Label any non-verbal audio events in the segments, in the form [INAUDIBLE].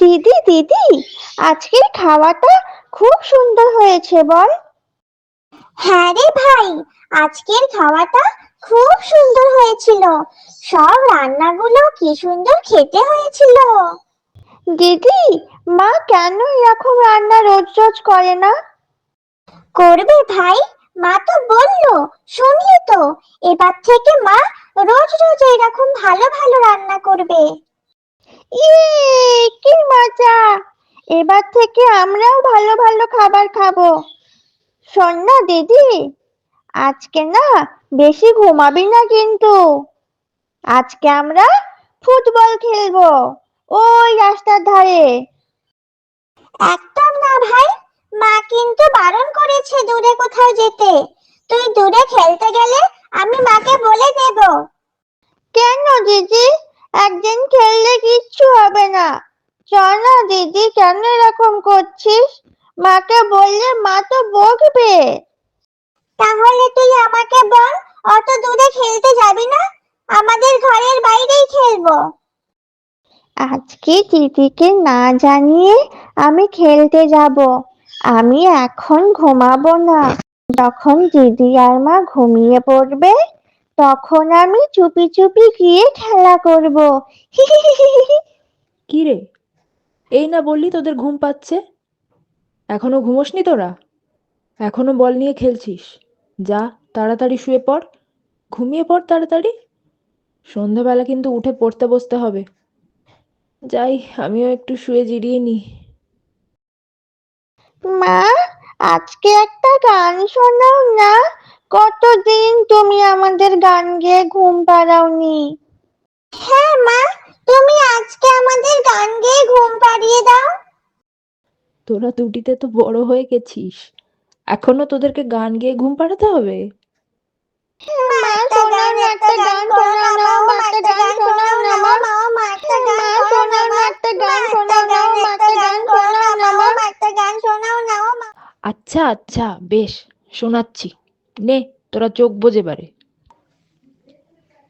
দিদি দিদি আজকের খাওয়াটা খুব সুন্দর হয়েছে বল। হ্যাঁ রে ভাই আজকের খাওয়াটা খুব সুন্দর হয়েছিল। সব রান্নাগুলো কি সুন্দর খেতে হয়েছিল। দিদি মা কেন এরকম রান্না রোজ রোজ করে না? করবে ভাই মা তো বলল শুনলি তো এবার থেকে মা রোজ রোজ এরকম ভালো ভালো রান্না করবে। ইয়ে কি মজা। এবার থেকে আমরাও ভালো ভালো খাবার খাব। শোন না দিদি। আজকে না বেশি ঘুমাবি না কিন্তু। আজকে আমরা ফুটবল খেলব। ওই রাস্তার ধারে। একদম না ভাই। মা কিন্তু বারণ করেছে দূরে কোথাও যেতে। তুই দূরে খেলতে গেলে আমি মাকে বলে দেব। কেন দিদি? একদিন খেললে কিচ্ছু হবে না। না দিদি কেন এরকম করছিস? মাকে বললে মা তো বকবে। তাহলে তুই আমাকে বল অত দূরে খেলতে যাবি না? আমাদের ঘরের বাইরেই খেলব। আজকে দিদিকে না জানিয়ে আমি খেলতে যাব। আমি এখন ঘুমাবো না। যখন দিদি আর মা ঘুমিয়ে পড়বে তখন আমি চুপি চুপি গিয়ে খেলা করব। [LAUGHS] কি রে এই না বললি তোদের ঘুম পাচ্ছে? এখনও ঘুমোসনি তোরা? এখনও বল নিয়ে খেলছিস? যা তাড়াতাড়ি শুয়ে পড়। ঘুমিয়ে পড় তাড়াতাড়ি। সন্ধ্যাবেলা কিন্তু উঠে পড়তে বসতে হবে। যাই আমিও একটু শুয়ে জিরিয়ে নিই মা আজকে একটা গান শোনাও না। কতদিন তুমি আমাদের গান গেয়ে ঘুম পাড়াওনি? হ্যাঁ মা তুমি আজকে আমাদের গান গেয়ে ঘুম পাড়িয়ে দাও। তোরা দুটিতে তো বড় হয়ে গেছিস। এখনও তোদেরকে গান গেয়ে ঘুম পাড়াতে হবে? মা শোনাও না একটা গান শোনাও না মা একটা গান শোনাও না মা মা একটা মা শোনাও না একটা গান শোনাও না মা একটা গান শোনাও না মা একটা গান শোনাও না মা আচ্ছা আচ্ছা বেশ শোনাচ্ছি। নে, তোরা চোখ বোঝে পারে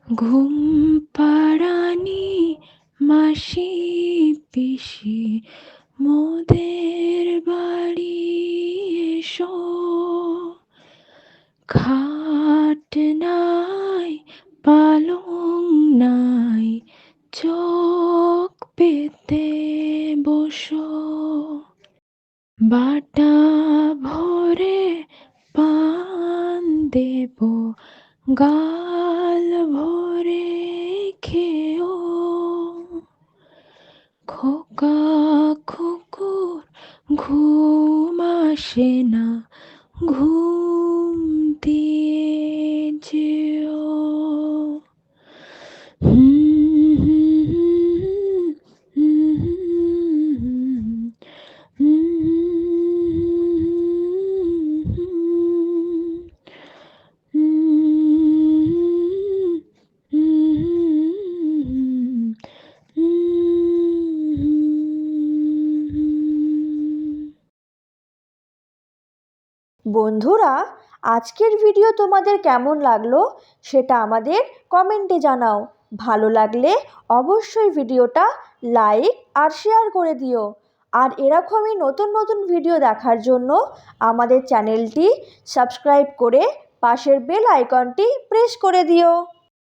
ঘুম পাড়ানি মাসি পিসি, মোদের বাড়ি এসো। খাট নাই, পালং নাই, চোখ পেতে বসো। বাটা ভরে দেব গাল ভরে খেও। খোকা খুকুর ঘুম আসে না ঘুম দিয়ে যেও। হুম। বন্ধুরা, আজকের ভিডিও তোমাদের কেমন লাগল সেটা আমাদের কমেন্টে জানাও। ভালো লাগলে অবশ্যই ভিডিওটা লাইক আর শেয়ার করে দিও। আর এরকমই নতুন নতুন ভিডিও দেখার জন্য আমাদের চ্যানেলটি সাবস্ক্রাইব করে পাশের বেল আইকনটি প্রেস করে দিও।